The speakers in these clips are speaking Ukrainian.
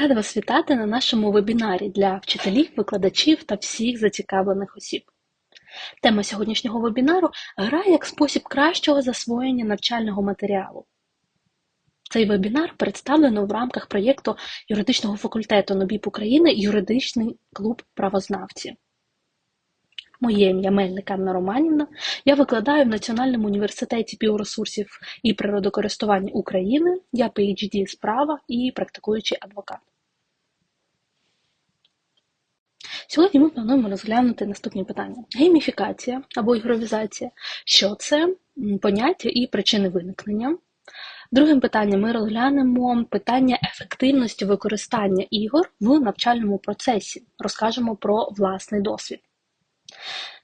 Рада вас вітати на нашому вебінарі для вчителів, викладачів та всіх зацікавлених осіб. Тема сьогоднішнього вебінару гра як спосіб кращого засвоєння навчального матеріалу. Цей вебінар представлено в рамках проєкту юридичного факультету НОБІП України Юридичний клуб правознавці. Моє ім'я Мельник Анна Романівна. Я викладаю в Національному університеті біоресурсів і природокористування України. Я PhD з права і практикуючий адвокат. Сьогодні ми плануємо розглянути наступні питання: гейміфікація або ігровізація. Що це поняття і причини виникнення. Другим питанням ми розглянемо питання ефективності використання ігор в навчальному процесі. Розкажемо про власний досвід.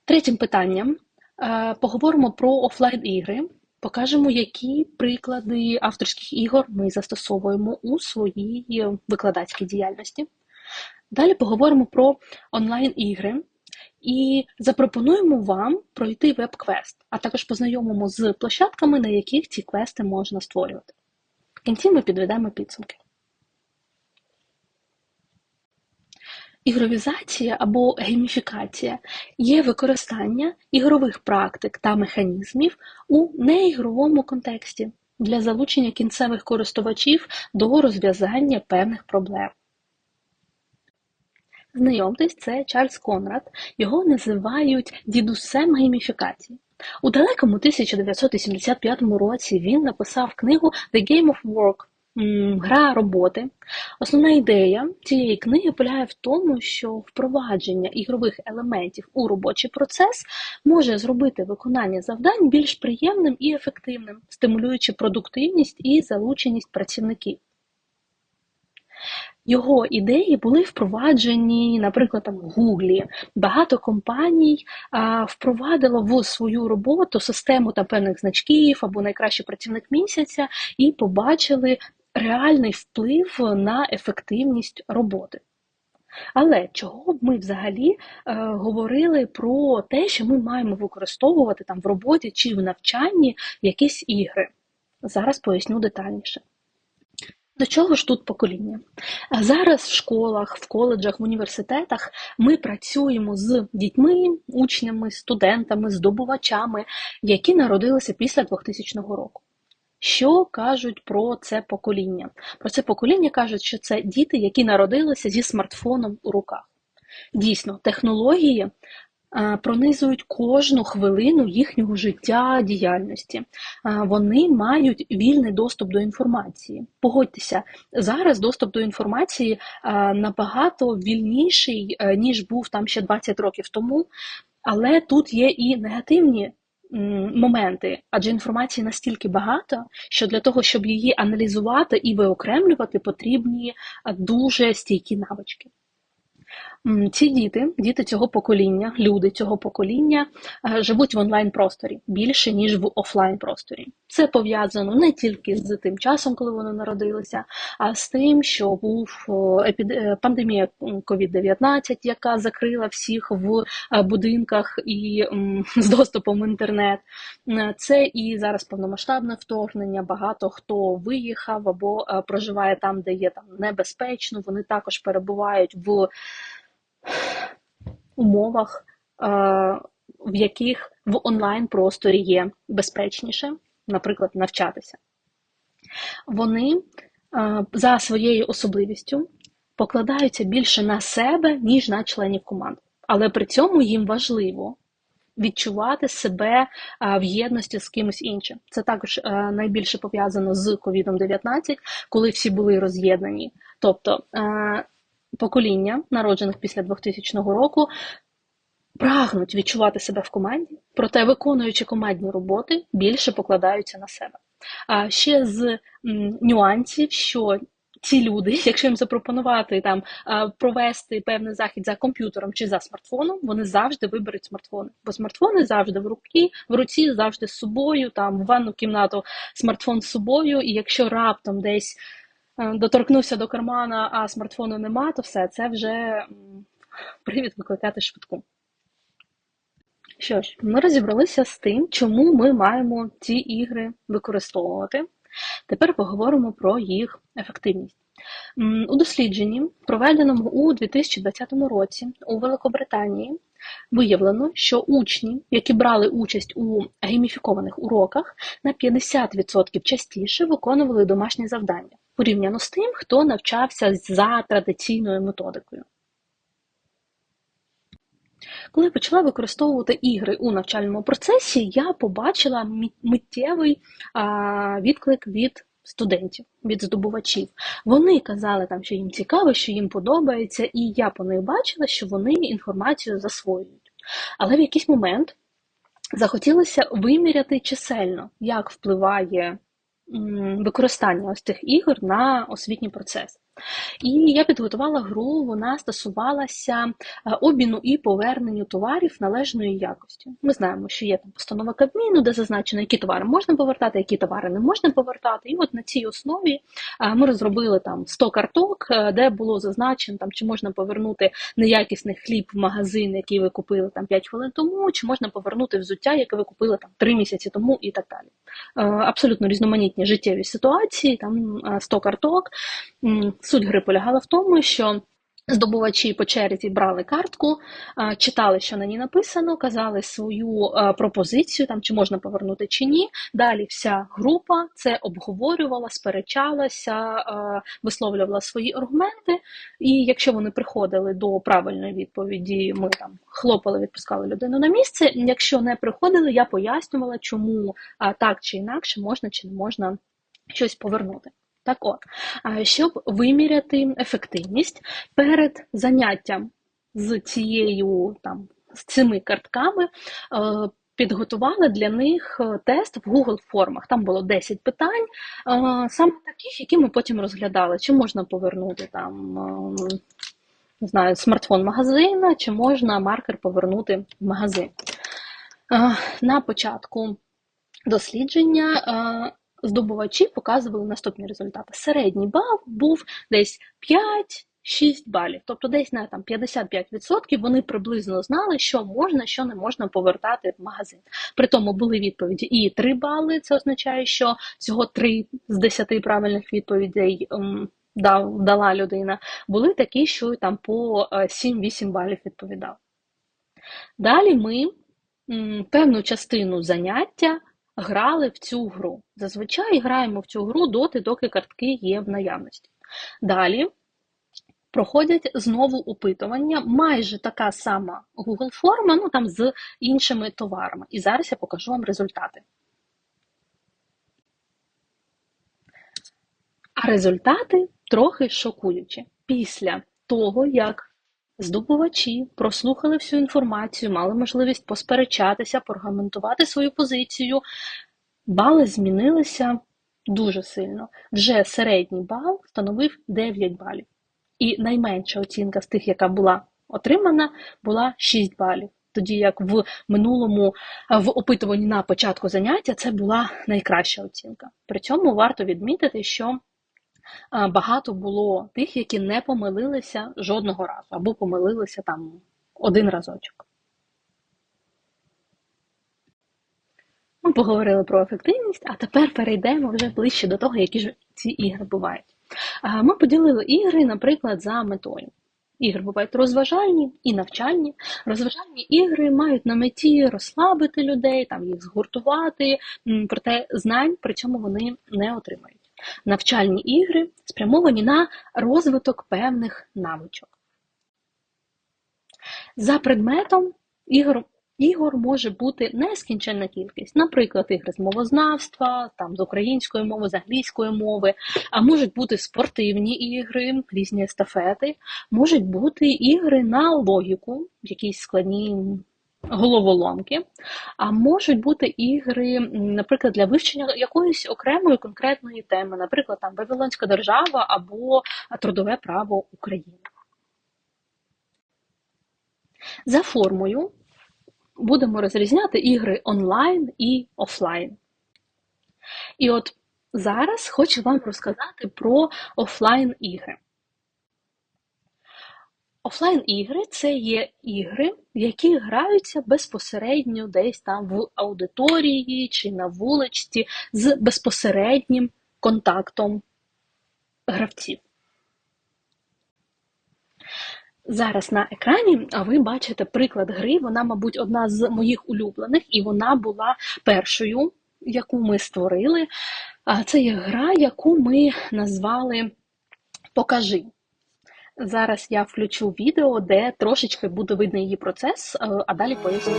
Третім питанням е, поговоримо про офлайн-ігри, покажемо, які приклади авторських ігор ми застосовуємо у своїй викладацькій діяльності. Далі поговоримо про онлайн-ігри і запропонуємо вам пройти веб-квест, а також познайомимо з площадками, на яких ці квести можна створювати. В кінці ми підведемо підсумки. Ігровізація або гейміфікація є використання ігрових практик та механізмів у неігровому контексті для залучення кінцевих користувачів до розв'язання певних проблем. Знайомтесь, це Чарльз Конрад. Його називають дідусем гейміфікації. У далекому 1985 році він написав книгу The Game of Work гра роботи. Основна ідея цієї книги полягає в тому, що впровадження ігрових елементів у робочий процес може зробити виконання завдань більш приємним і ефективним, стимулюючи продуктивність і залученість працівників. Його ідеї були впроваджені, наприклад, там в Гуглі. Багато компаній а, впровадило в свою роботу систему там певних значків або найкращий працівник місяця і побачили реальний вплив на ефективність роботи. Але чого б ми взагалі е, говорили про те, що ми маємо використовувати там в роботі чи в навчанні якісь ігри? Зараз поясню детальніше. До чого ж тут покоління? Зараз в школах, в коледжах, в університетах ми працюємо з дітьми, учнями, студентами, здобувачами, які народилися після 2000 року. Що кажуть про це покоління? Про це покоління кажуть, що це діти, які народилися зі смартфоном у руках. Дійсно, технології пронизують кожну хвилину їхнього життя, діяльності. Вони мають вільний доступ до інформації. Погодьтеся, зараз доступ до інформації набагато вільніший, е, ніж був там ще 20 років тому, але тут є і негативні моменти, адже інформації настільки багато, що для того, щоб її аналізувати і виокремлювати, потрібні дуже стійкі навички. Ці діти, діти цього покоління, люди цього покоління е, живуть в онлайн-просторі більше, ніж в офлайн-просторі. Це пов'язано не тільки з тим часом, коли вони народилися, а з тим, що був е, пандемія COVID-19, яка закрила всіх в е, будинках і з доступом в інтернет. Це і зараз повномасштабне вторгнення. Багато хто виїхав або проживає там, де є там небезпечно. Вони також перебувають в умовах, е, в яких в онлайн-просторі є безпечніше, наприклад, навчатися. Вони е, за своєю особливістю покладаються більше на себе, ніж на членів команд. Але при цьому їм важливо відчувати себе е, в єдності з кимось іншим. Це також найбільше пов'язано з COVID-19, коли всі були роз'єднані. Тобто покоління, народжених після 2000 року, прагнуть відчувати себе в команді, проте, виконуючи командні роботи, більше покладаються на себе. А ще з нюансів, що ці люди, якщо їм запропонувати там провести певний захід за комп'ютером чи за смартфоном, вони завжди виберуть смартфони. Бо смартфони завжди в руки, в руці, завжди з собою, там в ванну кімнату смартфон з собою, і якщо раптом десь доторкнувся до кармана, а смартфону нема, то все, це вже привід викликати швидку. Що ж, ми розібралися з тим, чому ми маємо ці ігри використовувати. Тепер поговоримо про їх ефективність. У дослідженні, проведеному у 2020 році у Великобританії, виявлено, що учні, які брали участь у гейміфікованих уроках, на 50% частіше виконували домашні завдання порівняно з тим, хто навчався за традиційною методикою. Коли я почала використовувати ігри у навчальному процесі, я побачила миттєвий відклик від студентів, від здобувачів. Вони казали там, що їм цікаво, що їм подобається, і я по них бачила, що вони інформацію засвоюють. Але в якийсь момент захотілося виміряти чисельно, як впливає використання ось цих ігор на освітній процес. І я підготувала гру, вона стосувалася е, обміну і поверненню товарів належної якості. Ми знаємо, що є там постанова Кабміну, де зазначено, які товари можна повертати, які товари не можна повертати. І от на цій основі е, ми розробили там 100 карток, е, де було зазначено, там, чи можна повернути неякісний хліб в магазин, який ви купили там 5 хвилин тому, чи можна повернути взуття, яке ви купили там 3 місяці тому, і так далі. Абсолютно різноманітні життєві ситуації, там е, 100 карток. Суть гри полягала в тому, що здобувачі по черзі брали картку, читали, що на ній написано, казали свою е, пропозицію, там чи можна повернути чи ні. Далі вся група це обговорювала, сперечалася, е, висловлювала свої аргументи. І якщо вони приходили до правильної відповіді, ми там хлопали, відпускали людину на місце. Якщо не приходили, я пояснювала, чому так чи інакше можна чи не можна щось повернути. Так от, щоб виміряти ефективність перед заняттям з цією там з цими картками. е, Підготувала для них е, тест в Google формах. Там було 10 питань, е, саме таких, які ми потім розглядали. Чи можна повернути там не знаю, смартфон магазина, чи можна маркер повернути в магазин. На початку дослідження здобувачі показували наступні результати. Середній бал був десь 5-6 балів, тобто десь на там 55% вони приблизно знали, що можна, що не можна повертати в магазин. При тому були відповіді і 3 бали, це означає, що всього 3 з 10 правильних відповідей ем, дав, дала людина. Були такі, що там по е, 7-8 балів відповідав. Далі ми м, певну частину заняття грали в цю гру. Зазвичай граємо в цю гру доти, доки картки є в наявності. Далі проходять знову опитування, майже така сама Google форма, ну там з іншими товарами. І зараз я покажу вам результати. А результати трохи шокуючі. Після того, як здобувачі прослухали всю інформацію, мали можливість посперечатися, проаргументувати свою позицію, бали змінилися дуже сильно. Вже середній бал становив 9 балів. І найменша оцінка з тих, яка була отримана, була 6 балів. Тоді як в минулому в опитуванні на початку заняття це була найкраща оцінка. При цьому варто відмітити, що багато було тих, які не помилилися жодного разу, або помилилися там один разочок. Ми поговорили про ефективність, а тепер перейдемо вже ближче до того, які ж ці ігри бувають. Ми поділили ігри, наприклад, за метою. Ігри бувають розважальні і навчальні. Розважальні ігри мають на меті розслабити людей, там їх згуртувати, проте знань при цьому вони не отримають. Навчальні ігри спрямовані на розвиток певних навичок. За предметом ігор, ігор може бути нескінченна кількість. Наприклад, ігри з мовознавства, там, з української мови, з англійської мови, а можуть бути спортивні ігри, різні естафети, можуть бути ігри на логіку, якісь складні головоломки, а можуть бути ігри, наприклад, для вивчення якоїсь окремої конкретної теми, наприклад, там Вавилонська держава або трудове право України. За формою будемо розрізняти ігри онлайн і офлайн. І от зараз хочу вам розказати про офлайн ігри. Офлайн ігри це є ігри, які граються безпосередньо десь там в аудиторії чи на вуличці з безпосереднім контактом гравців. Зараз на екрані ви бачите приклад гри. Вона, мабуть, одна з моїх улюблених, і вона була першою, яку ми створили. Це є гра, яку ми назвали Покажи. Зараз я включу відео, де трошечки буде видно її процес, е, а далі поясню.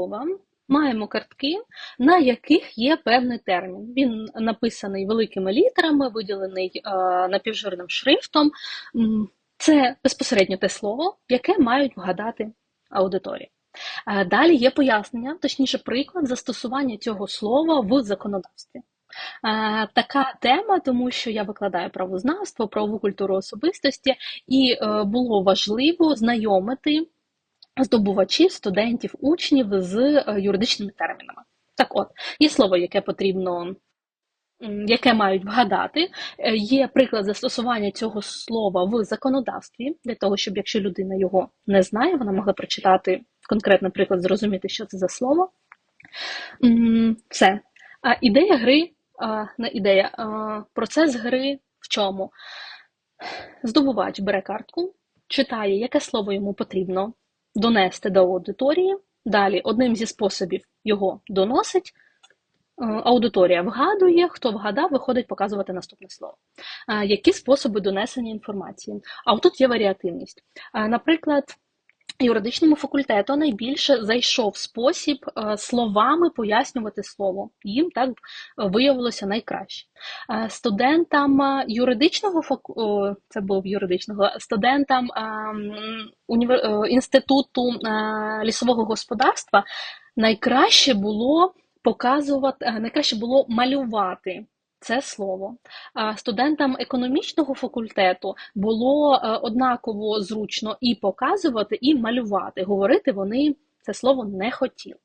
Карткова. Маємо картки, на яких є певний термін. Він написаний великими літерами, виділений е, напівжирним шрифтом. Це безпосередньо те слово, яке мають вгадати аудиторії. Е, далі є пояснення, точніше, приклад застосування цього слова в законодавстві. Е, така тема, тому що я викладаю правознавство, правову культуру особистості, і було важливо знайомити здобувачів, студентів, учнів з е, юридичними термінами. Так от, є слово, яке потрібно, яке мають вгадати. Е, є приклад застосування цього слова в законодавстві, для того, щоб якщо людина його не знає, вона могла прочитати конкретний приклад, зрозуміти, що це за слово. Все. А ідея гри, не ідея, процес гри в чому? Здобувач бере картку, читає, яке слово йому потрібно донести до аудиторії. Далі одним зі способів його доносить. Е, аудиторія вгадує, хто вгадав, виходить показувати наступне слово. Е, які способи донесення інформації? А тут є варіативність. Е, наприклад, юридичному факультету найбільше зайшов спосіб е, словами пояснювати слово. Їм так виявилося найкраще. Е, студентам е, юридичного факу... це був юридичного студентам інституту лісового господарства найкраще було показувати, найкраще було малювати це слово. Студентам економічного факультету було е, однаково зручно і показувати, і малювати. Говорити вони це слово не хотіли.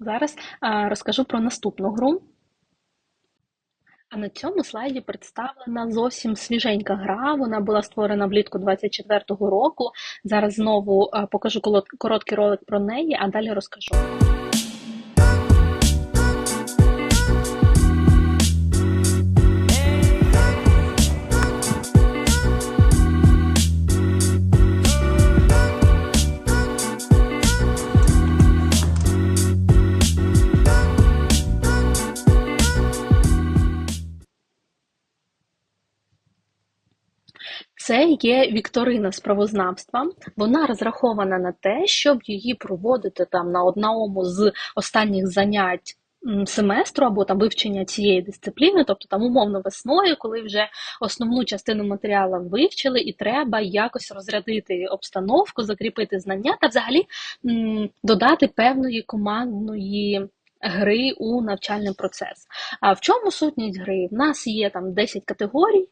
Зараз розкажу про наступну гру. А на цьому слайді представлена зовсім свіженька гра. Вона була створена влітку 24-го року. Зараз знову покажу короткий ролик про неї, а далі розкажу. Це є вікторина з правознавства. Вона розрахована на те, щоб її проводити там на одному з останніх занять семестру або там вивчення цієї дисципліни, тобто там умовно весною, коли вже основну частину матеріалу вивчили, і треба якось розрядити обстановку, закріпити знання та взагалі додати певної командної. Гри у навчальний процес. А в чому сутність гри? В нас є там 10 категорій,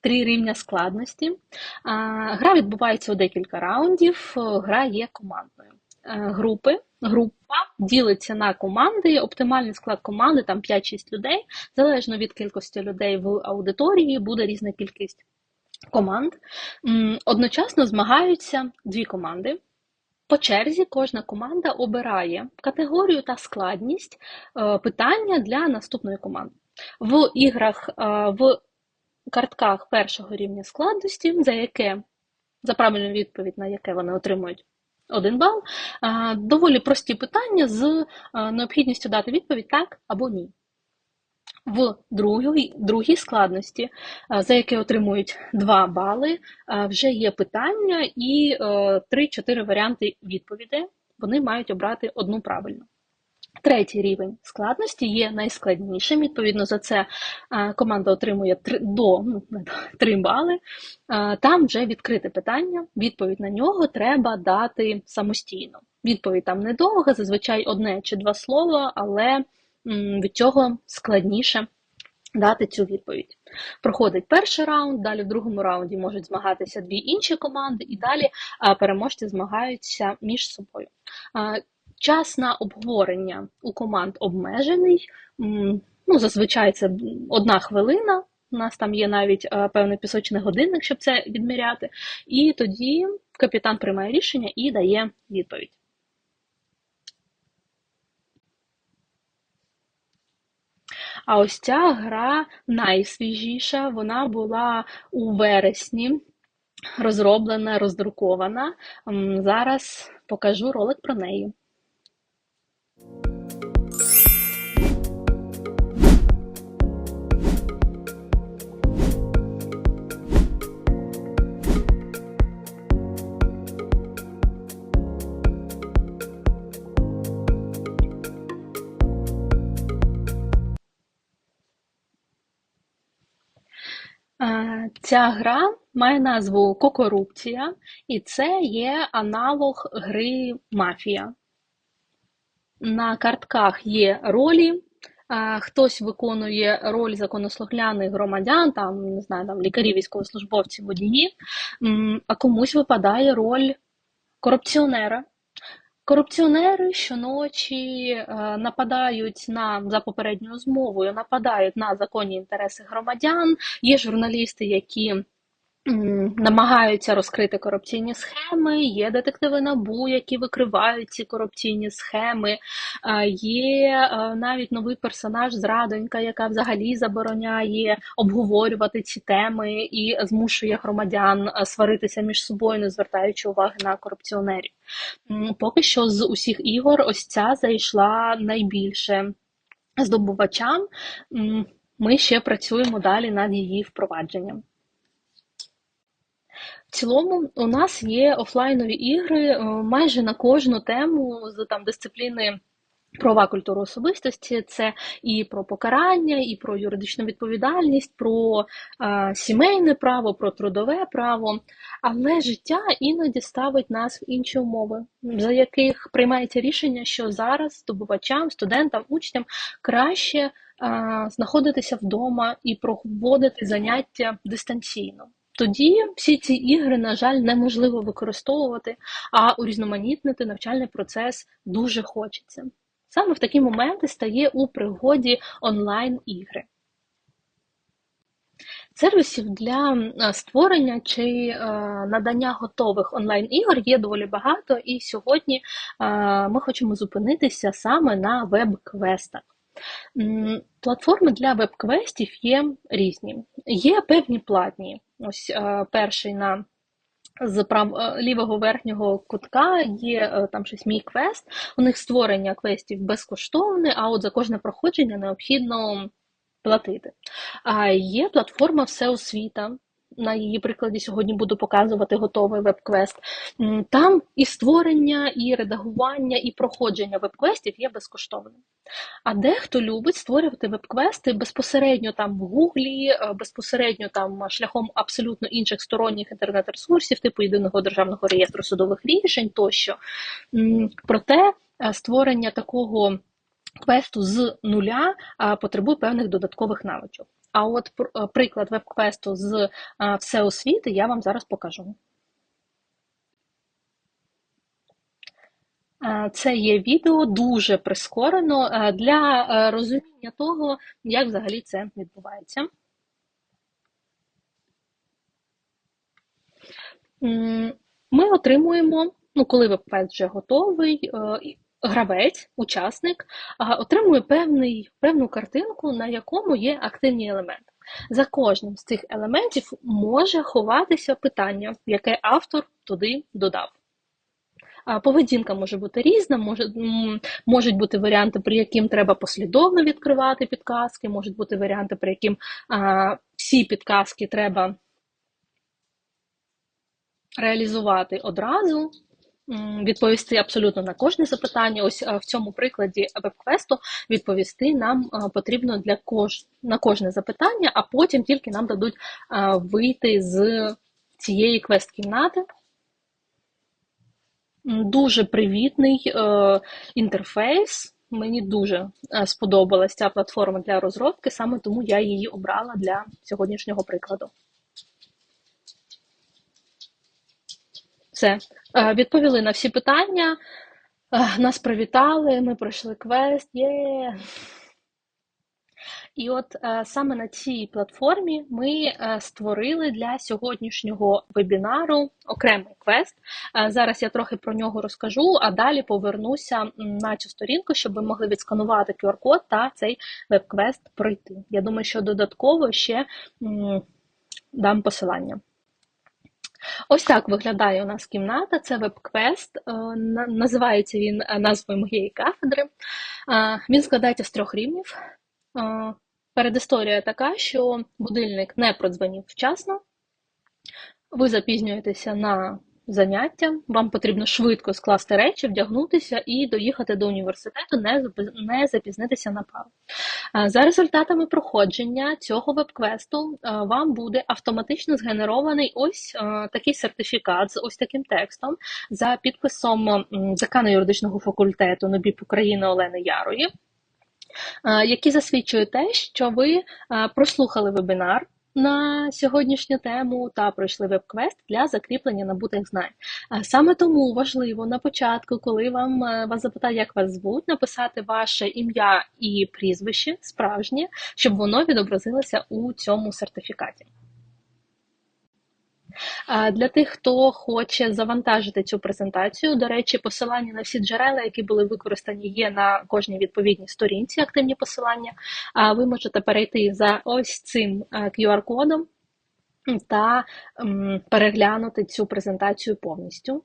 три рівня складності. Гра відбувається у декілька раундів, гра є командною. Е, групи, Група ділиться на команди, оптимальний склад команди там 5-6 людей. Залежно від кількості людей в аудиторії, буде різна кількість команд. Одночасно змагаються дві команди. По черзі кожна команда обирає категорію та складність е, питання для наступної команди. В іграх е, в картках першого рівня складності, за яке, за правильну відповідь, на яке вони отримують один бал, доволі прості питання з необхідністю дати відповідь так або ні. В другій другій складності, за яке отримують 2 бали, вже є питання і 3-4 варіанти відповідей. Вони мають обрати одну правильну. Третій рівень складності є найскладнішим. Відповідно, за це команда отримує 3, до ну, 3 бали. Там вже відкрите питання. Відповідь на нього треба дати самостійно. Відповідь там недовга, зазвичай одне чи два слова, але від цього складніше дати цю відповідь. Проходить перший раунд, далі в другому раунді можуть змагатися дві інші команди, і далі переможці змагаються між собою. Час на обговорення у команд обмежений. Ну, Зазвичай це одна хвилина. У нас там є навіть певний пісочний годинник, щоб це відміряти. І тоді капітан приймає рішення і дає відповідь. А ось ця гра найсвіжіша, вона була у вересні розроблена, роздрукована. Зараз покажу ролик про неї. Ця гра має назву Кокорупція, і це є аналог гри Мафія. На картках є ролі. Хтось виконує роль законослухняних громадян, там, не знаю, там лікарі, військовослужбовці, водії, а комусь випадає роль корупціонера. Корупціонери щоночі е, нападають на за попередньою змовою, нападають на законні інтереси громадян. Є журналісти, які намагаються розкрити корупційні схеми. Є детективи набу, які викривають ці корупційні схеми. Є е, навіть новий персонаж, зрадонька, яка взагалі забороняє обговорювати ці теми і змушує громадян е, сваритися між собою, не звертаючи уваги на корупціонерів. Поки що з усіх ігор ось ця зайшла найбільше здобувачам. Ми ще працюємо далі над її впровадженням. Цілому у нас є офлайнові ігри е, майже на кожну тему з там дисципліни. Права культури особистості це і про покарання, і про юридичну відповідальність, про е, сімейне право, про трудове право. Але життя іноді ставить нас в інші умови, за яких приймається рішення, що зараз здобувачам, студентам, учням краще е, знаходитися вдома і проводити заняття дистанційно. Тоді всі ці ігри, на жаль, неможливо використовувати, а урізноманітнити навчальний процес дуже хочеться. Саме в такі моменти стає у пригоді онлайн-ігри. Сервісів для створення чи е, надання готових онлайн-ігор є доволі багато, і сьогодні е, ми хочемо зупинитися саме на веб-квестах. Платформи для веб-квестів є різні. Є певні платні. Ось е, перший на з прав е, лівого верхнього кутка є е, там щось мій квест. У них створення квестів безкоштовне, а от за кожне проходження необхідно платити. А є платформа Всеосвіта. На її прикладі сьогодні буду показувати готовий веб-квест. Там і створення, і редагування, і проходження веб-квестів є безкоштовним. А дехто любить створювати веб-квести безпосередньо там в Гуглі, е, безпосередньо там шляхом абсолютно інших сторонніх інтернет-ресурсів, типу єдиного державного реєстру судових рішень тощо. Проте е, створення такого квесту з нуля потребує певних додаткових навичок. А от е, приклад веб-квесту з всеосвіти я вам зараз покажу. Це є відео дуже прискорено для е, розуміння того, як взагалі це відбувається. Ми отримуємо, ну, коли веб-квест вже готовий, е, гравець, учасник, отримує певний, певну картинку, на якому є активні елементи. За кожним з цих елементів може ховатися питання, яке автор туди додав. Поведінка може бути різна, може, можуть бути варіанти, при яким треба послідовно відкривати підказки, можуть бути варіанти, при яким а, всі підказки треба реалізувати одразу. Відповісти абсолютно на кожне запитання. Ось е, в цьому прикладі веб-квесту відповісти нам е, потрібно для кож... на кожне запитання, а потім тільки нам дадуть е, вийти з цієї квест-кімнати. Дуже привітний інтерфейс. Мені дуже сподобалась ця платформа для розробки, саме тому я її обрала для сьогоднішнього прикладу. Все, Е, відповіли на всі питання. Е, Нас привітали, ми пройшли квест. Є. І от е, саме на цій платформі ми створили для сьогоднішнього вебінару окремий квест. Зараз я трохи про нього розкажу, а далі повернуся на цю сторінку, щоб ви могли відсканувати QR-код та цей веб-квест пройти. Я думаю, що додатково ще дам посилання. Ось так виглядає у нас кімната. Це веб-квест. е, Називається він е, назвою моєї кафедри. Е, Він складається з трьох рівнів. Передісторія така, що будильник не продзвонив вчасно, ви запізнюєтеся на заняття, вам потрібно швидко скласти речі, вдягнутися і доїхати до університету, не не запізнитися на пару. Е, За результатами проходження цього веб-квесту е, вам буде автоматично згенерований ось е, такий сертифікат з ось таким текстом за підписом декана юридичного факультету НОБІП України Олени Ярої, який засвідчує те, що ви прослухали вебінар. На сьогоднішню тему та пройшли веб-квест для закріплення набутих знань. Е, Саме тому важливо на початку, коли вам е, вас запитають, як вас звуть, написати ваше ім'я і прізвище справжнє, щоб воно відобразилося у цьому сертифікаті. Для тих, хто хоче завантажити цю презентацію, до речі, посилання на всі джерела, які були використані, є на кожній відповідній сторінці, активні посилання. Ви можете перейти за ось цим е, QR-кодом та переглянути цю презентацію повністю.